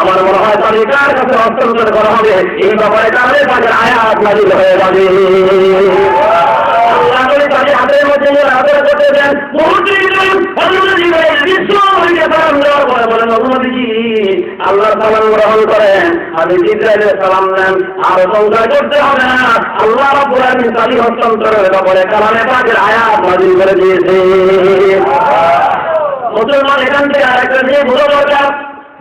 আমার মনে হয় তাদের কার কাছে হস্তান্তর করা হবে। এই ব্যাপারে তাদের কাছে আয়াত নাজিল হয়ে যাবে। আল্লাহ তাদের সালাম গ্রহণ করেন। আমি ইসরায়েলের সালাম নেন। আর সংসার করতে হবে না। আল্লাহ আলামিন তালি হস্তান্তরের ব্যাপারে কালামে পাকের আয়াত নাজিল করে দিয়েছে মুসলমান এখান থেকে আরেকটা নিয়ে ভুলো দরকার।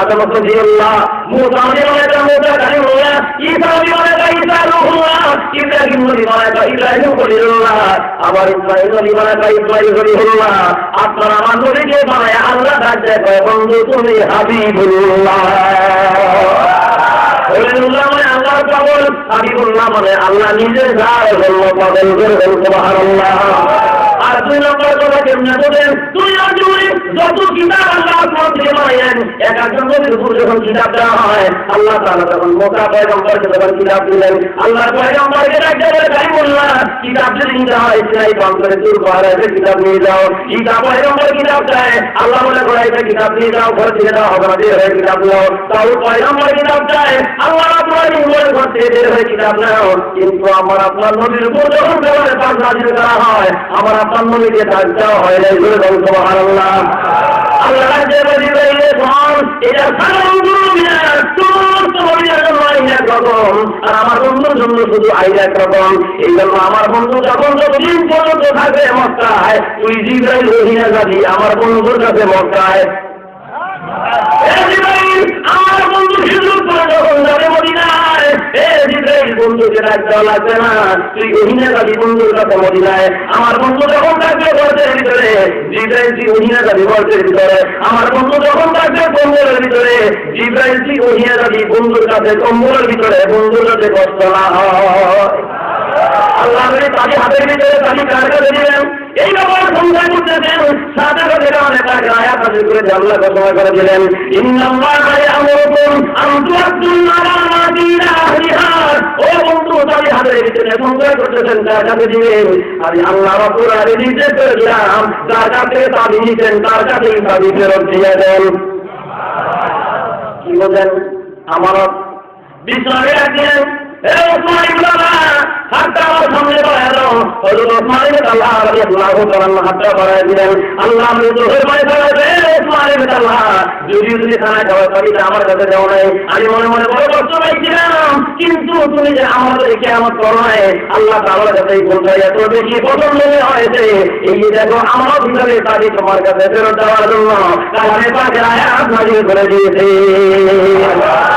আদম সদিউল্লাহ মুসা নবী মানে মুসা কালিমুল্লাহ ঈসা নবী মানে ঈসা রূহুল্লাহ, ইব্রাহিম নবী মানে ইব্রাহিম খলিলুল্লাহ, আবার ইসমাইল নবী মানে ইসমাইল খলিলুল্লাহ। আপনার আমার নবীকে বানায় আল্লাহ মানে মানে নিজে সুবহানাল্লাহ। আর দুই নম্বর কথা কেমনে বলেন? নম্বর যত কিতাব আল্লাহ আপনার থেকে বানাইলেন, এক একজন নবীর উপর যখন কিতাব দেওয়া হয়, আল্লাহ তাআলা তখন মোকা পয়গম্বরকে যখন কিতাব দিলেন আল্লাহ পয়গম্বরকে ডাকতে বলে তাই বললাম কিতাব যদি নিতে হয় সিনাই প্রান্তরে দূর পাহাড়ে কিতাব নিয়ে যাও। কিতাব পয়গম্বর কিতাব চায়, আল্লাহ বলে ঘোড়াইতে কিতাব নিয়ে যাও, ঘর থেকে দেওয়া হবে না হয়ে কিতাব নাও। তাও পয়গম্বর কিতাব চায় আল্লাহ আপনার বলে ঘর থেকে বের হয়ে কিতাব নাও। কিন্তু আমার আপনার নবীর উপর যখন দেওয়ালে পাশ নাজিল করা হয়, আমার আপনার নবীকে ডাক দেওয়া হয় না এগুলো বলুন সুবহানাল্লাহ। আল্লাহ রাজ্যে বলি বলে ধন এটা সাধারণ নবীর জন্য একরকম আর আমার বন্ধুর জন্য শুধু আইন একরকম এই জন্য আমার বন্ধু যখন যতদিন পর্যন্ত থাকবে মক্কায়, তুই জিব্রাইল রহিনা যাবি, আমার বন্ধুর কাছে মক্কায়। আমার বন্ধু যখন যাবে বন্ধুর থাকবে গর্তের ভিতরে, জিব্রাইল তুই রহিনা যাবি গর্তের ভিতরে। আমার বন্ধু যখন থাকবে কম্বলের ভিতরে, জিব্রাইল রহিনা যাবি বন্ধুর কাছে কম্বলের ভিতরে। বন্ধুর কাছে কষ্ট না হয়। আল্লাহ তাকে হাতের ভিতরে তাকে কার এই ব্যাপার সংখ্যা করতেছেন সাথে সাথে অনেক আগে আয়াত নাযিল করে আল্লাহ ঘোষণা করে দিলেন, ইন্নাল্লাহা ইয়ামুরুকুম আন তুআদ্দুল আমানাতি ইলা আহলিহা। ও বন্ধু তাকে হাতের ভিতরে সংখ্যা করতেছেন কার কাছে দিবেন আমি আল্লাহ রাব্বুল আলামিন নির্দেশ করে দিলাম কাছে তাবি নিতেন তার আমার রাখলেন আমার নাই কিন্তু তুমি যে আমার করোনায় আল্লাহ তাআলার কাছে এত বেশি পছন্দ হয়েছে এই দেখো আমার ভিতরে তাকে তোমার কাছে ফেরত দেওয়ার জন্য করে দিয়েছে আল্লাহ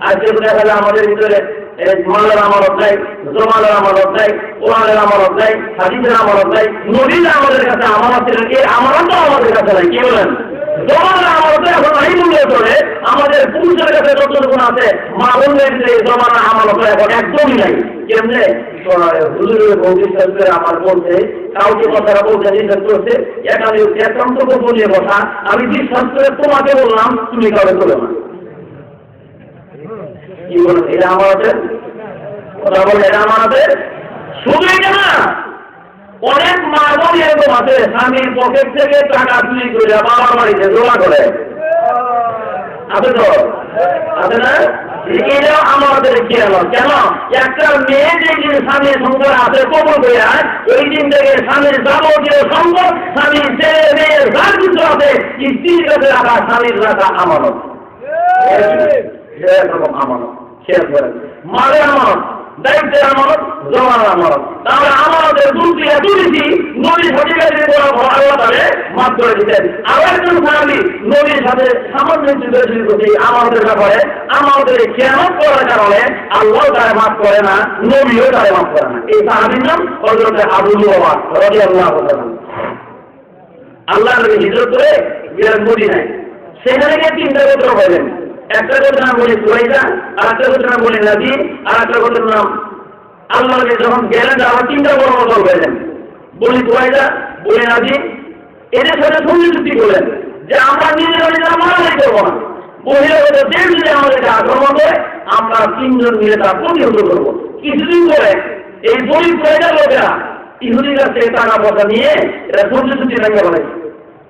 আজকে দেখা গেলে আমাদের ভিতরে মালের আমানত নাই জমালের আমানত নাই কোরআনের আমানত নাই হাদিসের আমানত নাই নবীর আমাদের কাছে আমানত ছিলেন এই আমানত আমাদের কাছে নাই, কি বলেন? আমাদের পুরুষের কাছে যতটুকু আছে মা বললেন যে জমানের আমানত এখন একদমই নাই। কেমনে? হুজুরের ভৌতিক আমার বলতে, কাউকে কথাটা বলতে নিষেধ করছে একান্ত একান্ত গোপনীয় কথা আমি বিশ্বাস করে তোমাকে বললাম, তুমি কাউকে বলো না। কি বলেন এটা আমাদের কথা বলে এটা আমাদের শুধু এটা না অনেক মা বোন এরকম আছে। স্বামীর পকেট থেকে টাকা চুরি করে বাবার বাড়িতে জমা করে। আছে তো? আছে না? এটা আমাদের খেয়াল কেন? একটা মেয়ে যেদিন স্বামীর সঙ্গে আছে কবর করে ওই দিন থেকে স্বামীর যাবতীয় সম্পদ স্বামীর ছেলে মেয়ে যার কিছু আছে স্ত্রীর কাছে রাখা স্বামীর রাখা আমানত। আমানত। খেয়াল করেন। মারে আমানত, দায়িত্বের আমানত, জমার আমানত। তাহলে আমাদের দুটি তুলেছি নবীর সাথে গেলে আল্লাহ তাহলে মাফ করে দিতেন আরও একজন সাহাবি নবীর সাথে সামান্য চিন্তা করছি আমাদের ব্যাপারে আমাদের খেয়ানত করার কারণে আল্লাহ তারা মাফ করে না, নবীও তারা মাফ করে না। এই সাহাবির নাম হজরত আবুল বাবা রবি আল্লাহ আল্লাহ নবী হিজরত করে গেলেন মদিনায়। সেখানে গিয়ে তিনটা গোত্র হলেন একটা গোত্রের নাম বলি সুরাইদা আর একটা গোত্রের নাম বলি নাদি আর একটা গোত্রের নাম আল্লাহ নবী যখন গেলেন আবার তিনটা বড় বদল হয়েছেন বলি সুরাইদা বলি নাদি এদের সাথে সন্ধি চুক্তি করলেন যে আমরা নিজেরা নিজেরা মারামারি করব না। বহিরাগত দেশ যদি আমাদেরকে আক্রমণ করে, আমরা তিনজন মিলে তার প্রতিহত করব। কিছুদিন পরে এই বলি সুরাইদার লোকেরা ইহুদির কাছ থেকে টাকা পয়সা নিয়ে এরা সন্ধি চুক্তি ভেঙে বলেছে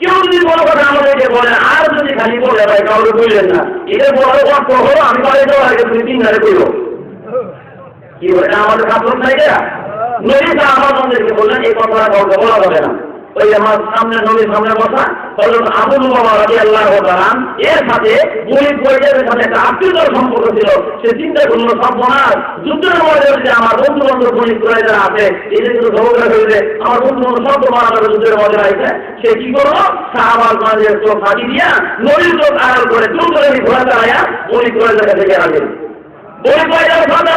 কেউ যদি বড় কথা আমাদেরকে বলে আর যদি খালি বলে ভাই, কাউকে বুঝলেন না এটা বড় কথা হলো, আমি বাড়ি যাওয়ার আগে তুমি তিন ধারে করব কি বলে আমাদের কাপড় নাই নবী আমার আমাদেরকে বললেন, এই কথাটা কাউকে বলা হবে না। ওই আমার সামনে নবীর সামনে বসা হলো আবুল বাবা রাজি আল্লাহ তালাম এর সাথে গরিব পরিবারের সাথে একটা আত্মীয়তার সম্পর্ক ছিল। সে চিন্তা করল সব যুদ্ধের মধ্যে যে আমার বন্ধু বান্ধব গরিব পরিবার আছে, এদের কিন্তু ঝগড়া হয়েছে, আমার বন্ধু বান্ধব সব বোনার যুদ্ধের মধ্যে আছে সে কি করল? সাহাবার মাঝে চোখ ফাঁকি দিয়া নবীর চোখ আড়াল করে করে ঘোরা দাঁড়াইয়া গরিব পরিবার কাছে গেলাম গরিব পরিবার সন্ধ্যা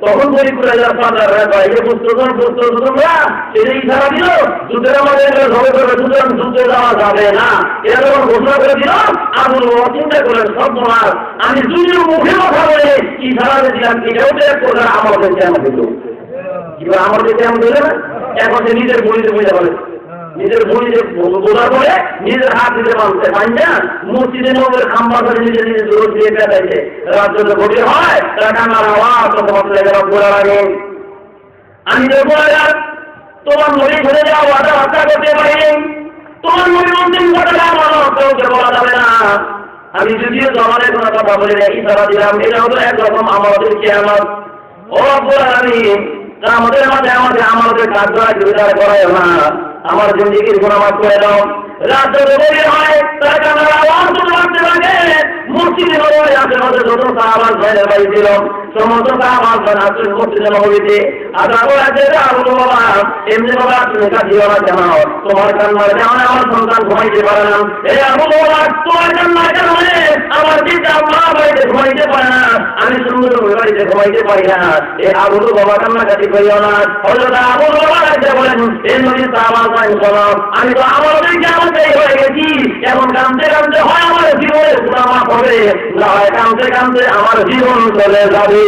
তখন ইশারা দিল যুদ্ধের আমাদের সুতরাং যুদ্ধে যাওয়া যাবে না এরা যখন ঘোষণা করে দিল আবুল চিন্তা করেন সব তোমার আমি যুদ্ধের মুখে কথা বলে ইশারা দিলাম এটাও তো এক প্রকার কাছে আমার দিল কিংবা আমার কাছে আমি দিলে না এখন নিজের বলিতে বুঝতে পারে নিজের ভুলিতে বোঝার পরে নিজের হাত দিতে মানতে পাই না। মসজিদে নবের খাম্বা করে নিজে নিজে দূর দিয়ে পেটাইছে রাত যত গভীর হয়, তারা কান্নার আওয়াজ তত মাত্র লেগে ঘোরা লাগে আমি দেখব তোমার নদী ঘুরে যাও আটা হত্যা করতে পারি। তোমার নদী অন্তিম ঘটনা মানো কাউকে বলা যাবে না। আমি যদিও জমানের কোনো কথা বলে রাখি তারা দিলাম, এটা হতো একরকম আমাদের কেয়ামত। ও আমি আমাদের মাঝে আমাদের আমাদের কাজ করা করায় না। আমার জিন্দিগির গুণামাত করে দাও রাত যত গভীর হয়, তার কারণে আওয়াজ শুনতে লাগে মসজিদে আশেপাশে যত সাহাবাজ ভাইয়ের বাড়ি ছিল আছে এমনি বাবা তোমার কান্নার আমার সন্তান ঘুমাইতে পারে না। এ আবু বাবা তোমার কান্নার কারণে আমার পিতা, মা বাড়িতে ঘুমাইতে পারে না। আমি সুন্দর বাড়িতে ঘুমাইতে পারি না। এ আবু বাবা কান্না কাটি করিও না। শোনো। আমি তো আমার আমাদের হয়ে গেছি। এখন কামতে কামতে হয় আমার জীবনে গুণামা হবে। না হয় কামতে কামতে আমার জীবন চলে যাবে।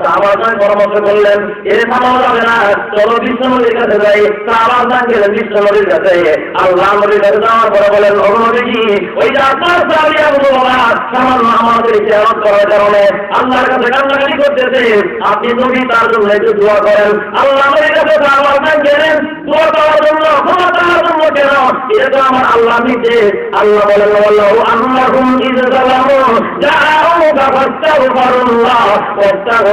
সাহাবার পরামর্শ করলেন এর থামানো যাবে না, চলো বিশ্ব নদীর কাছে যাই সাহাবার দান গেলেন বিশ্বনদীর কাছে আল্লাহ নদীর কাছে যাওয়ার পরে বলেন অগ্নবীজি ওই যে আপনার সাহাবি আবু সামান্য আমাদের চেয়ারত করার কারণে আল্লাহর কাছে কান্নাকাটি করতেছে। আপনি নবী, তার জন্য একটু দোয়া করেন। আল্লাহ নদীর কাছে সাহাবার দান গেলেন, দোয়া করার জন্য, ক্ষমা করার জন্য কেন এটা তো আমার আল্লাহ নিচে। আল্লাহ বলেন আল্লাহ আল্লাহুম ইয যালামু জাআউকা ফাস্তাগফিরুল্লাহ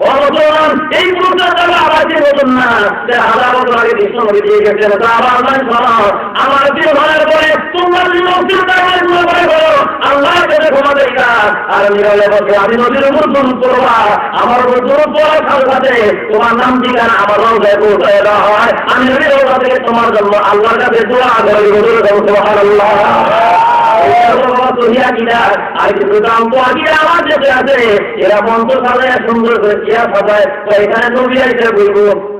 অবচরণ এই পুরুষের দ্বারা আবার যে নতুন না, যে হাজার বছর আগে নবী দিয়ে গেছেন তা আবার নয় শোনো আমার প্রিয় ভাইয়ের পরে তোমরা যদি নদীর টাকা গুলো করে করো, আল্লাহ কাছে ক্ষমা না। আর নিরলে বসে আমি নদীর উপর দুরুদ করবা আমার উপর দুরুদ করার সাথে তোমার নাম ঠিকানা আমার রোজায় পৌঁছায় দেওয়া হয়। আমি নবী রোজা থেকে তোমার জন্য আল্লাহর কাছে দোয়া করে দেশে আছে এরা মন্ত্র সাজায় সুন্দর করে চেয়ার সাজায়। এখানে নবী আইসে বলব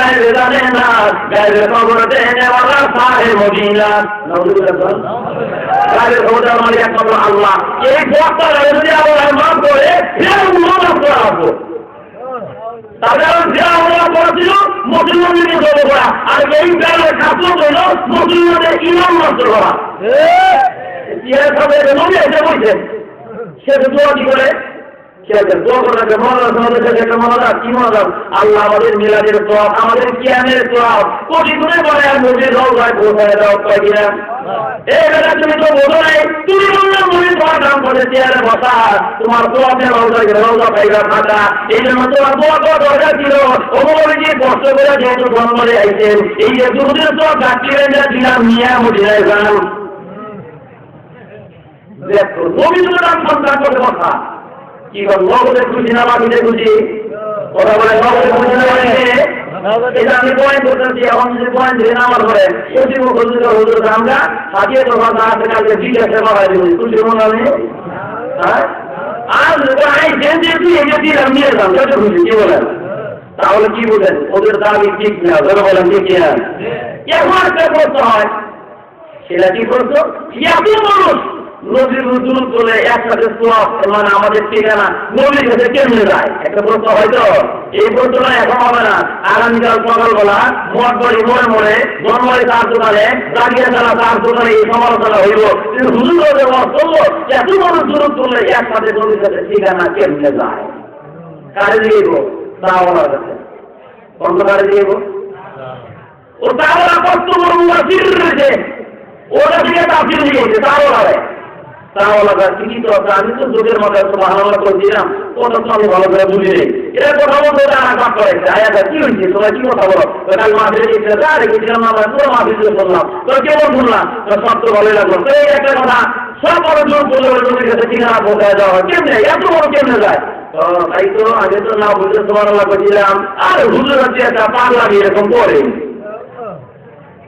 গাইবে জানে না গাইবে খবর দেনে ওরা সাহে মদিনা গাইবে খবর দেওয়ার মালিক একমাত্র আল্লাহ এই দোয়াটা যদি আল্লাহ মাফ করে এরকম মাফ করাবো তাহলে আমরা করেছিল মুসলমানদের জড়ো করা আর এই বেলার ছাত্র হইল মুসলমানদের ইমাম নষ্ট করা দোয়া কি দাও কিনা এই বেলা তো বোঝো নাই। তুমি বললাম তুমি তোমার নাম করে দোয়া দোয়া দিলাম দেখো সন্তান কথা কি বল নগদে খুশি না বাকিতে খুশি কথা বলে নগদে খুশি না বাকিতে এটা আমি পয়েন্ট করতেছি এখন যদি পয়েন্ট ধরে না আমার ঘরে খুশি খুশি হুজুর আমরা সাজিয়ে তো কথা আছে কালকে জিজ্ঞাসা করা দিবি খুশি মনে আমি? আর আই যে যে তুই এই যে দিলাম নিয়ে যাম কত খুশি কি বলেন তাহলে কি বলেন ওদের দাবি ঠিক না ধরে বলেন ঠিক না এখন একটা প্রশ্ন হয়? সেটা কি করতো মানুষ। নদীর দূর চলে একসাথে সব মানে আমাদের ঠিকানা, নদীর কাছে কেমনে যায়? একটা প্রশ্ন হয়তো? এই প্রশ্ন এখন হবে না। আগামীকাল সকালবেলা মঠ বাড়ি মোড়ে মোড়ে জন্মবাড়ি তার দোকানে দাঁড়িয়ে চালা তার দোকানে এই সমালোচনা ওদের মত করল এত মানুষ দূর চললে একসাথে নদীর কাছে ঠিকানা কেমনে যায়? কারে দিয়ে গো? তা ওনার কাছে। কোন কারে দিয়ে ও তাহলে কত বড় ওরা দিকে তাফিল দিয়েছে তাহলে তো আমি তো তো ভালো করে বুঝি কি হয়েছে কি পুরো বললাম। কেমন তো সব তো ভালোই লাগল। এই একটা বলে যায়? তাই তো আগে তো না বুঝতে তোমার করছিলাম আর হুজুর হচ্ছে একটা পাগলা এরকম করে।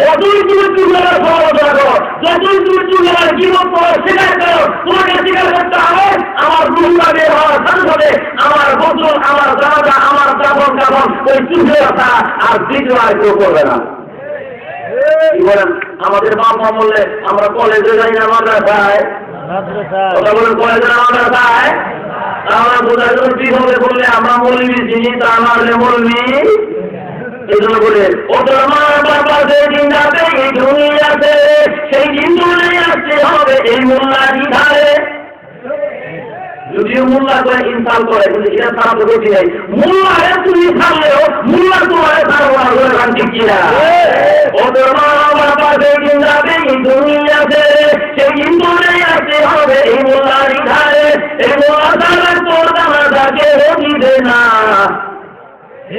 যতই তুমি চুরিওয়ালার সমালোচনা করো যতই তুমি চুরিওয়ালার জীবন করো স্বীকার করো তোমাকে স্বীকার করতে হবে আমার বের হওয়ার সাথে সাথে আমার বদল আমার আমার ওই আর দ্বিতীয় আর কেউ করবে না। বলেন? আমাদের মা বললে আমরা কলেজে যাই না মাদ্রাসায়? কথা বলেন কলেজে না মাদ্রাসায়? আমরা বোঝার জন্য বললে আমরা মৌলবি চিনি তা মারলে মৌলবি এই জন্য বলে, ও তোর মা বাবা এই দুনিয়াতে, সেই দিন চলে আসতে হবে এই মোল্লাটি ধারে। যদিও মোল্লা করে ইনসাল করে, কিন্তু এটা তারা তো বেশি নাই। মোল্লারে তুমি ছাড়লেও মোল্লা তোমার ছাড়বো না করে গান ঠিক কিনা ও তোর মা বাবা এই দুনিয়াতে, সেই দিন চলে আসতে হবে এই মোল্লাটি ধারে। এই মোল্লা তারা তোর জানা থাকে দিবে না। কি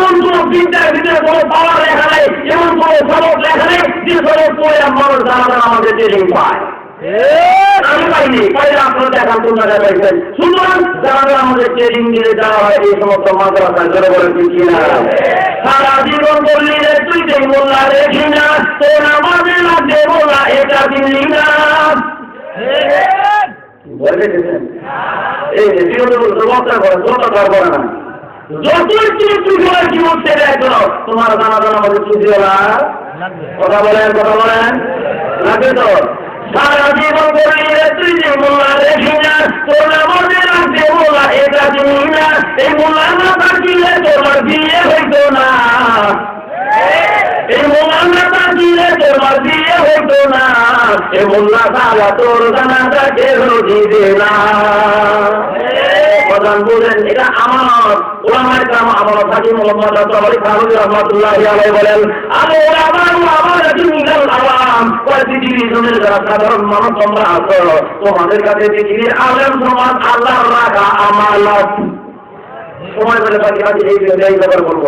আমাদের ট্রেনিং পায়। আমি পাইনি পাইলে আপনারা দেখান তোমরা দেখাইছেন সুতরাং যারা আমাদের ট্রেনিং দিলে দেওয়া হয় এই সমস্ত মাদ্রাসা করে বলে দিচ্ছি না সারা জীবন বললি রে তুই সেই মোল্লা রেখি না তোর আমাদের লাগবে মোল্লা এটা দিলি না। এই যে বিরোধী বক্তা করে পারব না। যতই তুমি চুরিওয়ালা জীবন ছেড়ে একো তোমার জানা জানা আমাদের চুরিওয়ালা কথা বলেন কথা বলেন। সারা জীবন বলিলে তুই যে মোল্লা দেখি না, তোর আমাদের লাগছে মোল্লা এটা চিনি না, এই মোল্লা না থাকিলে তোমার বিয়ে হইতো না। এই মোল্লা না থাকিলে তোমার বিয়ে হইতো না। এই মোল্লা সারা তোর জানাটা কেউ দিবে না। প্রধান বলেন, এটা আমার ওলামায় কাম আমার ফাজি মোহাম্মদ আব্দুল ফারুক রহমতুল্লাহ আলাই বলেন আলো আমার আমার দুনিয়ার আলাম কয় জনের যারা সাধারণ মানুষ তোমরা আছো, তোমাদের কাছে পৃথিবীর আলেম আল্লাহ রাখা আমানত। সময় বলব।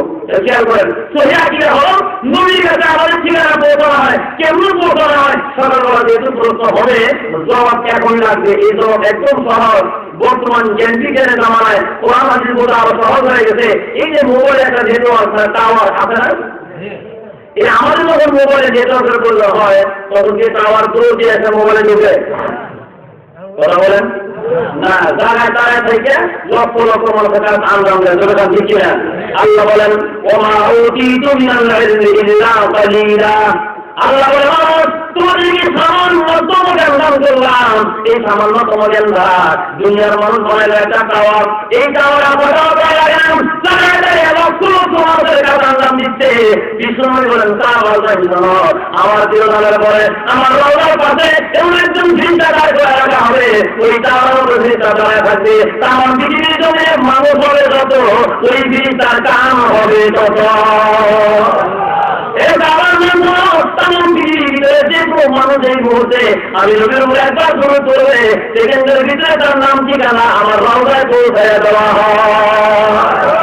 হবে সহজ। বর্তমান জ্ঞানটিকের জামানায় কোরআন হাজির বোঝা আরও সহজ হয়ে গেছে। এই যে মোবাইল একটা নেটওয়ার্ক টাওয়ার আছে না এই আমাদের যখন মোবাইলে নেটওয়ার্কের করলে হয়, তখন কি টাওয়ার দূর দিয়ে একটা মোবাইলে ঢুকে? কথা বলেন। তার আল্লাহ বলেন ওমা উতি তুমি আল্লাহ বলে মানুষ তোমাদেরকে সামান্য তোমাকে দান করলাম এই সামান্য তোমাকে দুনিয়ার মানুষ বানাইলো একটা টাওয়ার এই টাওয়ার আমরা তিরোধানের পরে আমার রওনার পাশে এমন একজন চিন্তা করে রাখা হবে। ওই টাওয়ার চিন্তা দাঁড়ায় থাকবে। আমার পৃথিবীর জন্য মানুষ হবে যত। ওই চিন্তার কাম হবে তত। এই মানুষ এই মুহূর্তে আমি লোকের উপরে একবার শুরু করবে সেকেন্ডের ভিতরে তার নাম ঠিকানা আমার রওনায় পৌঁছায় দেওয়া হয়।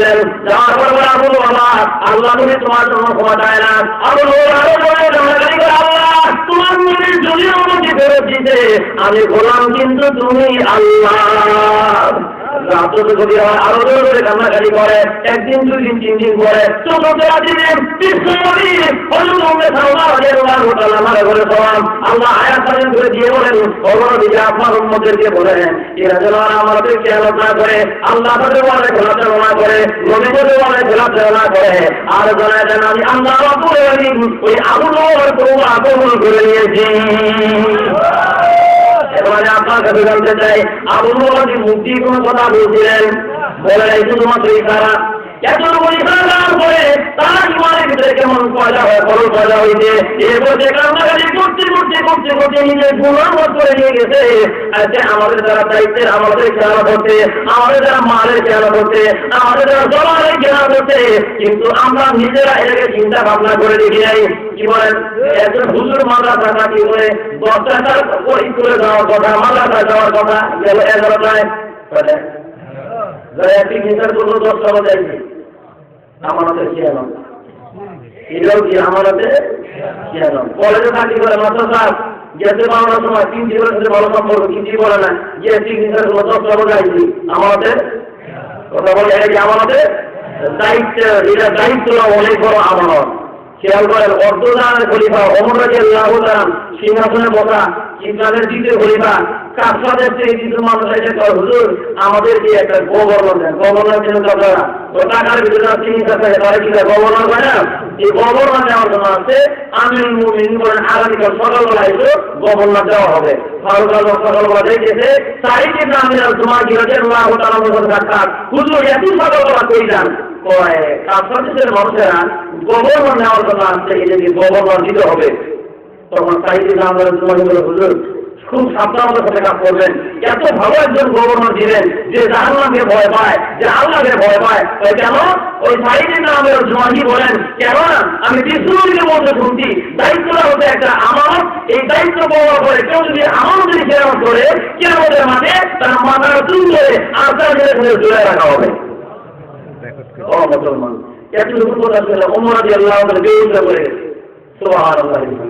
গেলেন যাওয়ার পর বলে আবু বাবা আল্লাহ তুমি তোমার জন্য ক্ষমা চায় না। আমি বললাম কিন্তু তুমি আল্লাহ। আরও জোর করে কান্নাকাটি করে। একদিন, দুই দিন, তিন দিন করে চতুর্থ দিনে বিশ্বনবী হলুদে সালমান রাদিয়াল্লাহু তাআলা আমারে বলে সওয়াল আল্লাহ আয়াত নাযিল করে দিয়ে বলেন ওগো নবী আপনার উম্মতদেরকে বলেন এরা যেন আমাদের খেয়ালত না করে, আল্লাহ তাদের বলে খেলাতে না করে নবী বলে খেলাতে না করে, আর জানায় দেন আমি রাব্বুল ওই কবুল করে নিয়েছি। আপনার কাছে জানতে চাই আপনি মুক্তি কোন কথা বলছিলেন? বলে শুধুমাত্র ইশারা ইশারা দেওয়ার পরে তার কেমন পয়দা হয় ফলন পয়দা হইতে এরপর যে কান্নাকাটি করতে করতে নিয়ে গেছে। আমাদের যারা দায়িত্বের আমাদের খেয়াল করতে আমাদের মালের খেয়াল করতে আমাদের যারা জলালের খেয়াল কিন্তু আমরা নিজেরা এটাকে চিন্তা ভাবনা করে দেখি নাই। কি বলেন? একজন হুজুর মাদ্রাসা কাটি করে? দশটা ওই করে যাওয়ার কথা মাদ্রাসা যাওয়ার কথা এগারোটায়। যারা একটি দশটা বাজাইছে আমাদের খেয়াল এটাও কি আমাদের খেয়াল কলেজে থাকি করে মাত্র স্যার গেছে বাংলার সময় তিন জীবনের সাথে ভালো সম্পর্ক, কিছুই বলে না। আমাদের বলে কি দায়িত্ব, এটা দায়িত্ব অনেক বড় আমানত অর্ধদানের সিংহাসনে বসা মানুষ আমাদের একটা গভর্নর দেন। গভর্নর কিন্তু টাকার ভিতরে চিন্তা থাকে তারা গভর্নর না এই গভর্নর নেওয়ার জন্য আছে, আমিরুল মুমিন বলেন আগামীকাল সকালবেলা এসে গভর্নর দেওয়া হবে। মানুষেরা গভর্নর নেওয়ার জন্য গভর্নর দিতে হবে। তখন হুজুর খুব সাবধানতার সাথে কাজ করবেন। এত ভালো একজন গভর্নর দিলেন যে জাহান্নামকে ভয় পায়, যে আল্লাহকে ভয় পায়। তাই কেন? ওই সাইদিন নামের জমাহি বলেন কেন আমি বিষ্ণুকে মধ্যে শুনছি দায়িত্বটা হচ্ছে একটা আমানত। এই দায়িত্ব পাওয়ার পরে কেউ যদি আমানতের খেয়াল করে কেরামতের মাঠে তার মাথাটা চুল করে আর তার জুড়ে রাখা হবে। ও মুসলমান, এতটুকু কথা ছিল ওমর আল্লাহ করে গেছে। আমিরুল মুমিনিন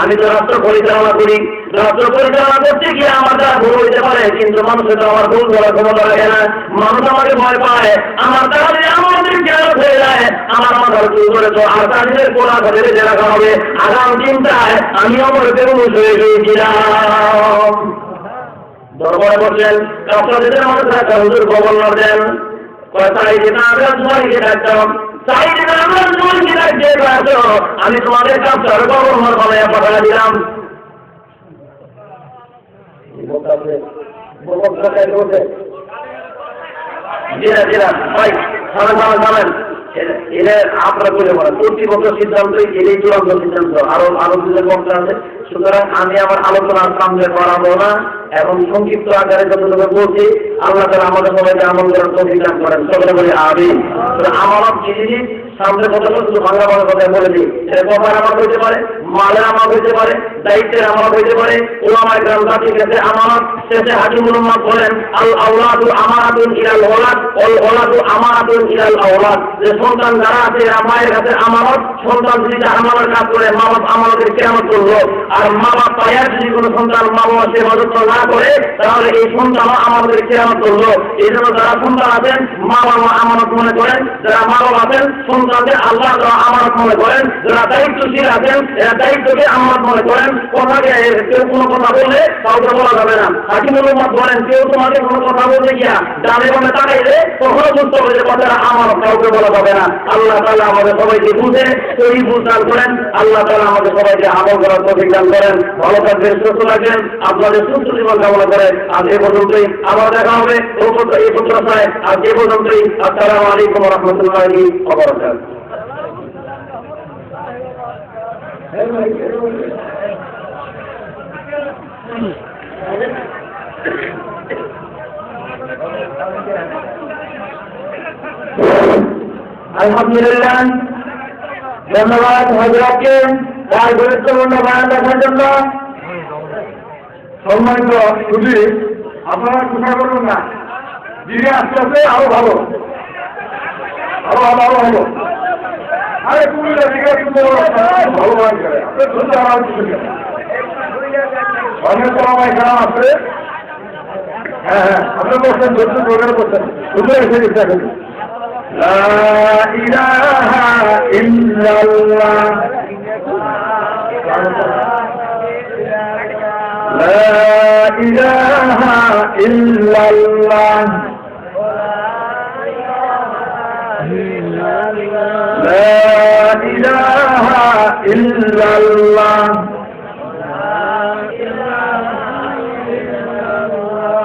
আমি তো রাষ্ট্র পরিচালনা করি। রাষ্ট্র পরিচালনা করতে গিয়ে আমার দ্বারা ভুল হইতে পারে, কিন্তু মানুষের তো আমার ভুল করার ক্ষমতা লাগে না। মানুষ আমাকে ভয় পায়। আমার দ্বারা আমাদের জ্ঞান হয়ে যায়, আমার মাথার চুল করে তো আসামের কোলা ঘরে যে রাখা হবে? আগাম চিন্তায় আমি আমার বেগুন হয়ে গিয়েছিলাম দরবারে বললেন আপনাদের আমাদের থাকা হুজুর গভর্নর দেন। তাই যেটা আমরা জুয়ারিকে ডাকতাম। যেটা আমরা জুয়ারিকে ডাকতে পারছ আমি তোমাদের কাজ গভর্নর বানাইয়া পাঠা দিলাম জিরা জিরা, ভাই থামেন থামেন। আপনারা করে সিদ্ধান্ত আরও আরও সুতরাং আমি আমার আলোচনার সামনে বাড়াবো না এবং সংক্ষিপ্ত আকারে যতটুকু বলছি, আল্লাহ আমাদের সবাইকে আমল করেন। সকলে বলে আমি আমার সামনে কথা শুধু বাংলা বাংলা কথা বলে দিই। সেটা কপার আমার হইতে পারে মালের আমার হইতে পারে, দায়িত্বের আমার হইতে পারে, ওলামায় গ্রাম জাতি গেছে আমানত, শেষে হাকিমুল উম্মাদ বলেন, আল আওলাদু আমানাতুন ইলাল ওলাদ অল ওলাদু আমানাতুন ইলাল আওলাদ। যে সন্তান যারা আছে মায়ের কাছে আমানত, সন্তান যদি আমানত কাজ করে, মা বাপ আমানতের কেরামত করল। আর মা বাপ পায়ার যদি কোনো সন্তান মা বাবা সে যত্ন না করে, তাহলে এই সন্তানও আমাদের কেরামত করল। এই জন্য যারা সন্তান আছেন, মা বাবা আমানত মনে করেন, যারা মা বাবা আছেন সন্তানদের আল্লাহ আমানত মনে করেন, যারা দায়িত্বশীল আছেন এরা দায়িত্বকে আমানত মনে করেন কথাকে কেউ কোনো কথা বলে কাউকে বলা যাবে না। হাকিমুল উম্মত বলেন, কেউ তোমাকে কোনো কথা বলতে গিয়া ডানে বামে তাকাইলে কখনো বুঝতে হবে যে কথাটা আমার, কাউকে বলা যাবে না। আল্লাহ তাআলা আমাদের সবাইকে বুঝে সেই বুঝদান করেন। আল্লাহ তাআলা আমাদের সবাইকে আমল করার দান করেন। ভালো থাকবেন, সুস্থ থাকবেন। আপনাদের সুস্থ জীবন কামনা করে আজ এ পর্যন্তই আবার দেখা হবে। এই পত্র- এই পত্রসায় আজ এ পর্যন্তই। আসসালামু আলাইকুম রহমতুল্লাহি ওয়া আলহামদুলিল্লাহ, ধন্যবাদ হজরতকে, তার গুরুত্বপূর্ণ বয়ান দেখার জন্য। সম্মানিত সুধী আপনারা কোথায় করবেন না দিনে আস্তে আস্তে আরও ভালো। আরও ভালো আরও ভালো। আরে তুমি দিকে কিন্তু ভালো মান করে আপনার ধরতে আমার কিছু নেই। অনেক সময় খারাপ আছে হ্যাঁ হ্যাঁ আপনি বলছেন ধরতে প্রোগ্রাম করছেন সুন্দর এসে গেছে এখন لا إله إلا الله ইল্লাল্লাহ।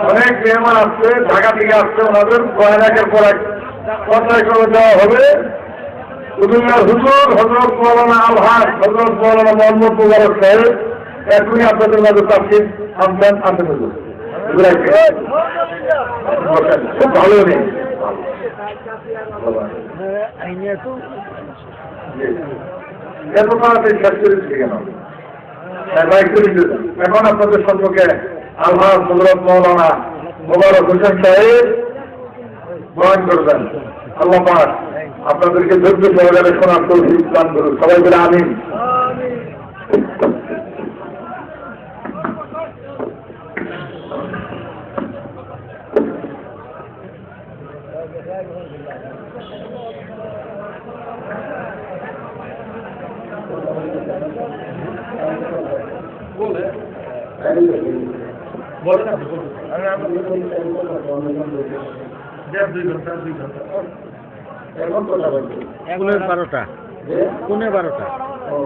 অনেক মেহমান আসছে ঢাকা থেকে আসছে ওনাদের। কয়েকের পর এক কথায় করে দেওয়া হবে। উদুল্লাহ হুজুর হজরত মৌলানা আলহাজ হজরত মৌলানা মোহাম্মদ মুবারক সাহেব। এখনই আপনাদের মাঝে তাফসির আনবেন আনতে হুজুর খুব ভালো নেই ভালো হ্যাঁ। এখন আপনাদের সম্পর্কে আলহাজ হজরত মৌলানা মোবারক হোসেন সাহেব বয়ান করবেন। আল্লাহ আপনাদেরকে ধৈর্য সহকারে শোনার তৌফিক দান করুন। সবাই বলে আমিন। এখন কথা বলছি পনেরো বারোটা। পনেরো বারোটা? ও।